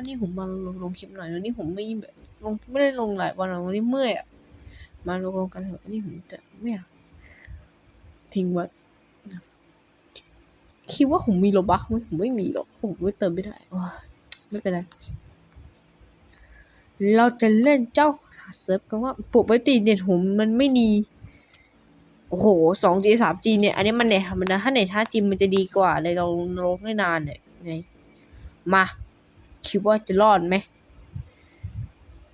วันนี้ผมมาลงลงคลิปหน่อยวันนี้ผมไม่แบบลงไม่ได้ลงหลายวันหรอกวันนี้เมื่อยอะมาลงลงกันเถอะวันนี้ผมจะไม่อยากทิ้งไว้คิดว่าผมมีโลบักไหมผมไม่มีหรอกผมไม่เติมไม่ได้ว้าไม่เป็นไรเราจะเล่นเจ้าเซิร์ฟกันว่าปกติเน็ตผมมันไม่ดี โอ้โหสอง G สาม G เนี่ย อันนี้มันเน็ตธรรมดาถ้าเน็ตห้า G มันจะดีกว่าเลยเราลงได้นานเนี่ยไงมา คิดว่าจะรอดไหม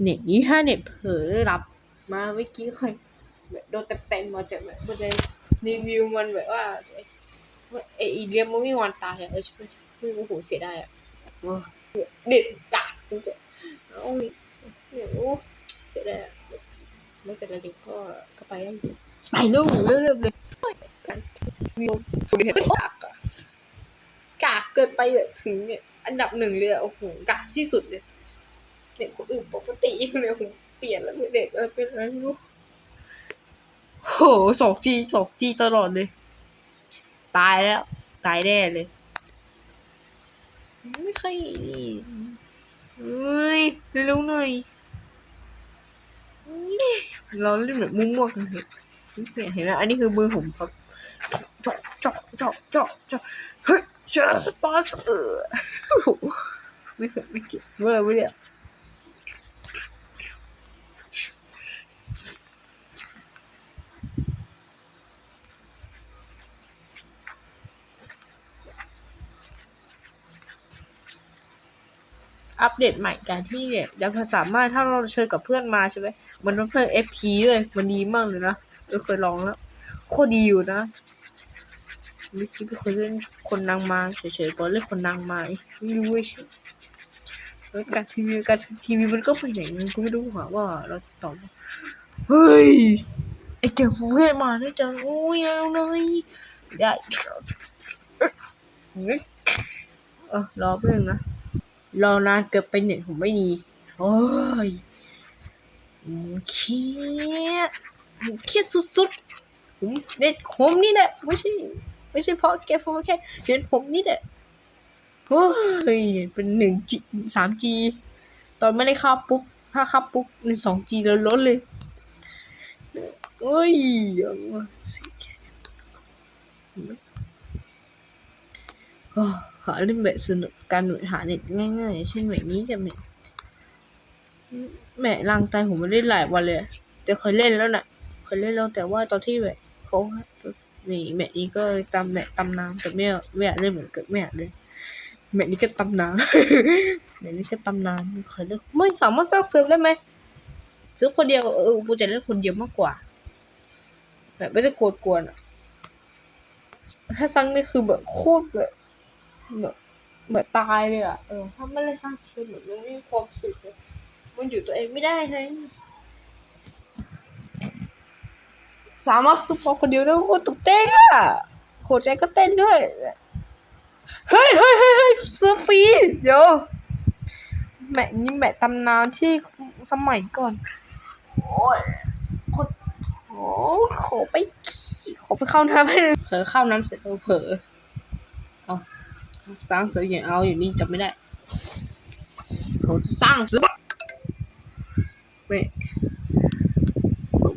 เน็ตนี้ถ้าเน็ตเผลอรับมาเมื่อกี้เคยแบบโดนเต็มๆมาจากแบบมันจะรีวิวมันแบบว่าไอ้อีเลียมมันไม่มีวันตายอะเออใช่ไหมไม่รู้โหเสียดายอะเด็ดกะกูก็เอาอีกเดี๋ยวเสียดายไม่เป็นไรเดี๋ยวก็ก็ไปได้ไปเร็วเร็วเร็วเลยกันวิวสุดเห็นกากอะกากเกินไปเลยถึงเนี่ย อันดับหนึ่งเลยโอ้โหกากที่สุดเลยเด็กคนอื่นปกติเลยผมเปลี่ยนแล้วเด็กอะไรเป็นอะไรไม่รู้โหสองจีสองจีตลอดเลย ตายแล้ว ตายแน่เลย ไม่เคยเฮ้ยเร็วหน่อยเฮ้ยเราเล่นแบบมั่วกันเถอะเห็นไหมอันนี้คือมือผมครับจาะเจาะเจาะเจาะเจาะเฮ้ย เจาสตาร์สเออไม่เคยไม่เก็บเวอร์ไม่เนี่ยอัปเดตใหม่การที่เนี่ยจะสามารถถ้าเราเชิญกับเพื่อนมาใช่ไหมมันต้องเพิ่ม FP ด้วยมันดีมากเลยนะเราเคยลองแล้วโคตรดีอยู่นะ เมื่อกี้ไม่เคยเล่นคนนางมาเฉยๆตอนเล่นคนนางมาไม่รู้เว้ยแล้วการทีวีการทีวีมันก็ไปไหนมันก็ไม่รู้หาว่าเราตอบเฮ้ยไอเจ้าฟูเฮมาด้วยจังโอ้ยเอาเลยได้เออรอเพื่อนนะรอนานเกินไปเน็ตผมไม่ดีโอ้ยเครียดเครียดสุดๆผมเน็ตผมนี่แหละไม่ใช่ ไม่ใช่เพราะแกผมแค่เน็ตผมนี่แหละโอ้ยเป็นหนึ่งจีสามจีตอนไม่ได้เข้าปุ๊บถ้าเข้าปุ๊บในสองจีแล้วลดเลยเอ้ยยังสิโอ้หาเล่นแบบสนุกการหาเน็ตง่ายๆเช่นแบบนี้กับเน็ตแหม่ลางตายผมไม่ได้หลายวันเลย แต่เคยเล่นแล้วน่ะ เคยเล่นแล้วแต่ว่าตอนที่แบบเขา นี่แมทนี้ก็ตำแมทตำน้ำแต่ไม่ไม่อยากเล่นเหมือนกับไม่อยากเล่นแมทนี้ก็ตำน้ำแมทนี้ก็ตำน้ำเคยเล่นไม่สามารถสร้างเซิร์ฟได้ไหมเซิร์ฟคนเดียวเออกูจะเล่นคนเดียวมากกว่า แบบไม่ได้โกดกวนอะถ้าสร้างนี่คือแบบโคตรแบบแบบแบบตายเลยอะเออถ้าไม่ได้สร้างเซิร์ฟแบบมันไม่มีความสุขมันอยู่ตัวเองไม่ได้เลย สามารถซุปอคนเดียวได้โคตรตุกเต้นอะโคใจก็เต้นด้วย เฮ้ยเฮ้ยเฮ้ยเซื้อฟรีเดี๋ยวแมทนี่แมทตำนานที่สมัยก่อน โอ้ยคนโอ้ขอไปขี่ขอไปเข้าน้ำให้เลยเผลอเข้าน้ำเสร็จเผลอเอาสร้างเสืออย่างเอาอยู่นี่จำไม่ได้เขาจะสร้างเสือ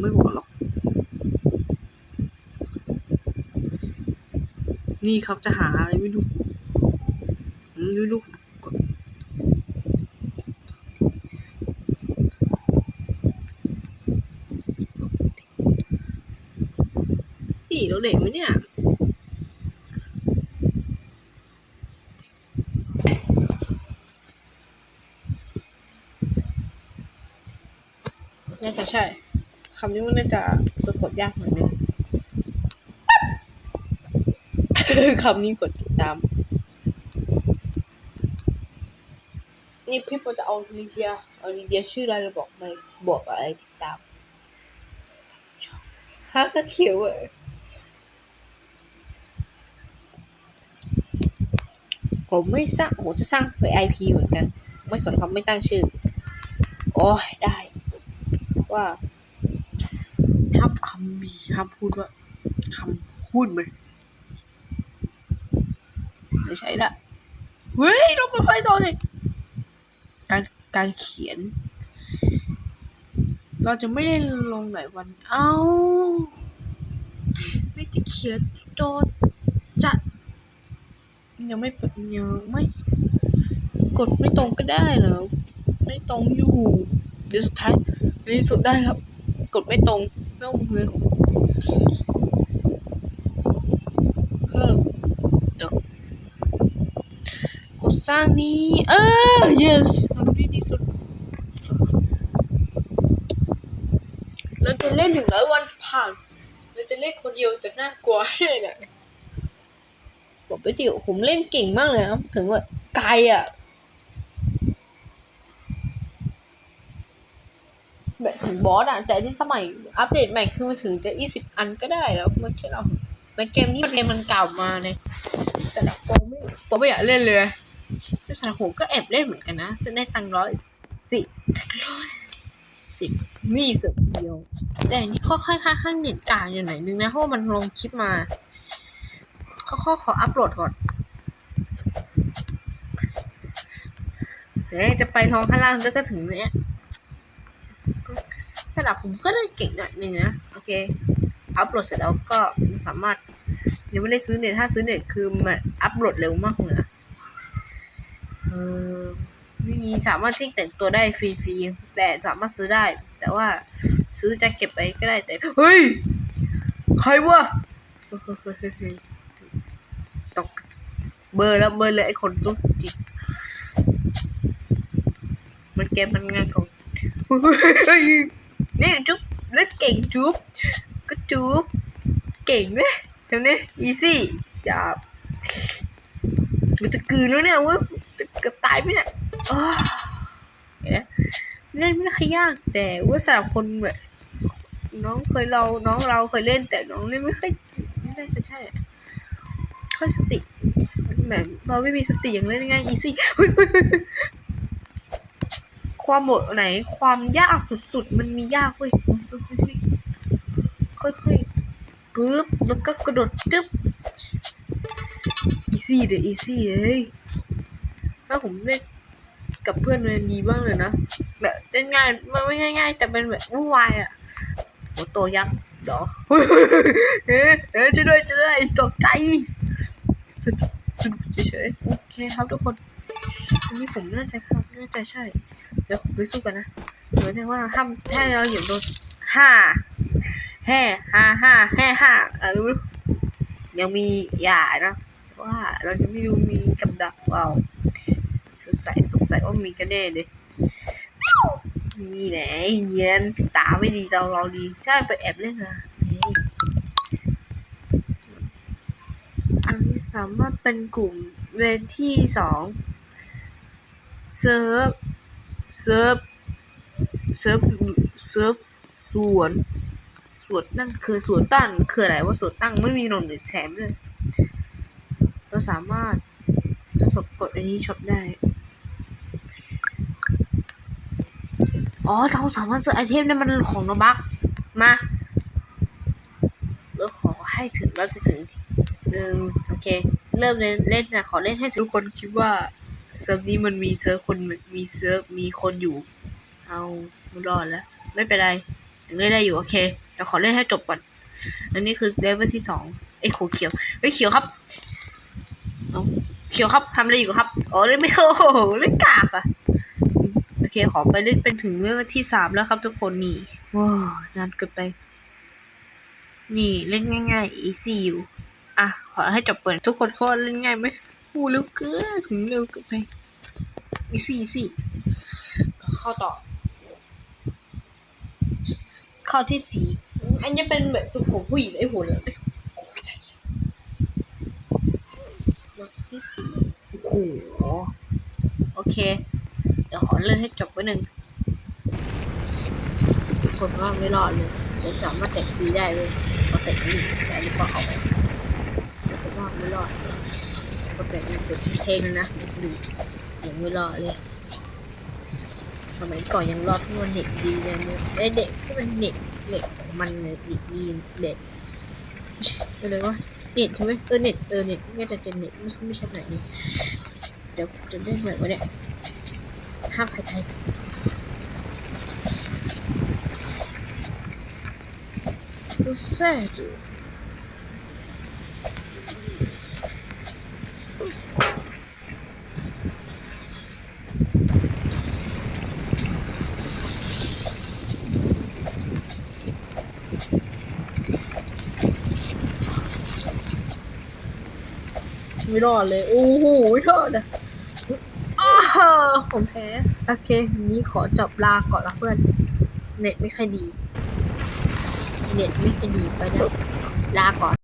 ไม่บอกหรอก นี่ครับจะหาอะไรไม่รู้ผมไม่รู้สี่เราเด็กไหมเนี่ยน่าจะใช่คำนี้มันน่าจะสะกดยากหน่อยนึง คำนี้กดติดตาม นี่พี่ปอจะเอาลีเดียเอาลีเดียชื่ออะไรเราบอกไปบอกอะไรติดตามฮะก็เขียวเว้ยผมไม่สร้างผมจะสร้างเฟซไอพีเหมือนกัน ไม่สนเขาไม่ตั้งชื่อ โอ้ยได้ ว่าห้ามคำมีห้ามพูดว่าคำพูดมัน ไม่ใช่ละเฮ้ยลงมาไฟต่อเลยการการเขียน เราจะไม่ได้ลงหลายวัน เอ้า ไม่จะเขียนโจทย์จะยังไม่เปิดยังไม่ กดไม่ตรงก็ได้เหรอไม่ตรงอยู่เดี๋ยวสุดท้ายในสุดได้ครับ กดไม่ตรงไม่ต้องเลยเพิ่มเดี๋ยวกด สร้างนี้เออ yes ทำได้ที่สุด เราจะเล่นหนึ่งร้อยวันผ่าน เราจะเล่นคนเดียวจะน่ากลัวให้ไหนบอกไปจิ๋วผมเล่นเก่งมากเลยนะถึงว่าไกลอะแบบถึงบอสอะแต่ที่สมัยอัปเดตใหม่คือมันถึงจะยี่สิบอันก็ได้แล้วมันใช่เรามันเกมนี้มันเกมมันเก่ามาเนี่ยสำหรับโปไม่โปไม่อยากเล่นเลย แต่สำหรับผมก็แอบเล่นเหมือนกันนะ จะได้ตังร้อยสิบร้อยสิบนี่สิบเดียว แต่อันนี่ค่อยๆค่าข้างเน็ตกลางอยู่หน่อยนึงนะเพราะมันลงคลิปมาค่อยๆขออัปโหลดก่อนเดี๋ยวจะไปท้องข้างล่างแล้วก็ถึงเนี้ยสำหรับผมก็ได้เก่งหน่อยหนึ่งนะโอเคอัพโหลดเสร็จแล้วก็สามารถยังไม่ได้ซื้อเน็ตถ้าซื้อเน็ตคือมันอัพโหลดเร็วมากเลยนะ ออไม่มีสามารถที่แต่งตัวได้ฟรีๆแต่สามารถซื้อได้ แต่ว่าซื้อจะเก็บไว้ก็ได้แต่เฮ้ยใครวะตกเบอร์แล้วเบอร์เลยไอ้คนตัวจริงมันเกมมันงานของเฮ้ยนี่จุ๊บเล่นเก่งจุ๊บก็จุ๊บเก่งไหมทำนี้อีซี่จับมันจะกืนแล้วเนี่ยเว้ย เกือบตายไปเนี่ยเนไหมเล่นไม่ค่อยยากแต่ว่าสำหรับคนแบบน้องเคยเราน้องเราเคยเล่น แต่น้องเล่นไม่ค่อยไม่น่าจะใช่ค่อยสติแบบเราไม่มีสติอย่างเล่นง่ายอีซี่ความโหมดไหน ความยากสุดๆ มันมียากเว้ยค่อยๆปึ๊บแล้วก็กระโดดจึ๊บอีซี่เดยอีซี่เลย ถ้าผมเล่นกับเพื่อนมันดีบ้างเลยนะ แบบเล่นง่ายมันไม่ง่าย ๆ แต่เป็นแบบวุ่นวายอะโหตัวยักษ์เหรอเฮ้ยเฮ้ยช่วยด้วยช่วยด้วยตกใจสนุกสนุกเฉยๆโอเคครับทุกคนอันนี้ผมน่าจะครับน่าจะใช่ เดี๋ยวผมไปสู้กันนะเหมือนที่ว่าห้ามถ้าเราเหยียบโดนห้าแห่ห้าห้าแห่ห้าอะรู้ยังมีหย่านะว่าเรายังไม่รู้มีกับดักว้า สงสัยสงสัยว่ามีกันแน่เลยมีไหนเนียนตาไม่ดีเราเราดี ใช่ไปแอบเล่นนะนี่อันนี้สามารถเป็นกลุ่มเวทที่สองเซิร์ฟเซิร์ฟเซิร์ฟเซิร์ฟสวนสวนนั่นคือสวนตั้งคืออะไรว่าสวนตั้งไม่มีหนอนหรือแถมเลยเราสามารถจะสดกดอันนี้ช็อปได้ อ๋อเราสามารถซื้อไอเทมได้มันของนบักมาเราขอให้ถึงเราจะถึงหนึ่งโอเค เริ่มเล่นเล่นนะขอเล่นให้ทุกคนคิดว่าเซิร์ฟนี้มันมีเซิร์ฟคนมีเซิร์ฟมีคนอยู่ เอาไม่รอดแล้ว ไม่เป็นไรยังเล่นได้อยู่ โอเคแต่ขอเล่นให้จบก่อนอันนี้คือเลเวลที่สองไอ้ยโคเขียวเฮ้เขียวครับเขียวครับทำอะไรอยู่ครับ อ๋อเล่นไม่โอ้โหเล่นกากอะ เค ขอไปเล่นเป็นถึงเวลที่สามแล้วครับทุกคนนี่ว้าวนานเกินไป นี่เล่นง่ายๆ easy อยู่ อะ ขอให้จบเปิด ทุกคนเขาเล่นง่ายไหมหูเร็วเกินถึงเร็วเกินไปอีซี่อีซี่ก็เข้าต่อ เข้าที่สีอันนี้เป็นแบบสุขุมผู้หญิงไอ้หัวเลยที่สีโอ้โหโอเค เดี๋ยวขอเล่นให้จบไว้หนึ่งทุกคนว่าไม่รอดเลยจะสามารถเตะฟรีได้เว้ยพอเตะไม่แต่อันนี้ก็เอาไปผมว่าไม่รอดก็เป็นจุดเทงนะดูยังไม่รอดเลยสมัยก่อนยังรอดที่มันเน็ตดีเลยเนี่ยไอเด็กที่มันเน็ตเน็ตของมันเนี่ยสิดีเด็ดอะไรวะเน็ตใช่ไหมเออเน็ตเออเน็ตไม่แต่จะเน็ตไม่ไม่ใช่ไหนนี่เดี๋ยวจะได้ไหนวะเนี่ย ห้ามใครไทยดูแซ่ดูไม่รอดเลย โอ้โหไม่รอดเลย อผมแพ้ โอเควันนี้ขอจบลาก่อนละเพื่อน เน็ตไม่ค่อยดี เน็ตไม่ค่อยดีไปนะลาก่อน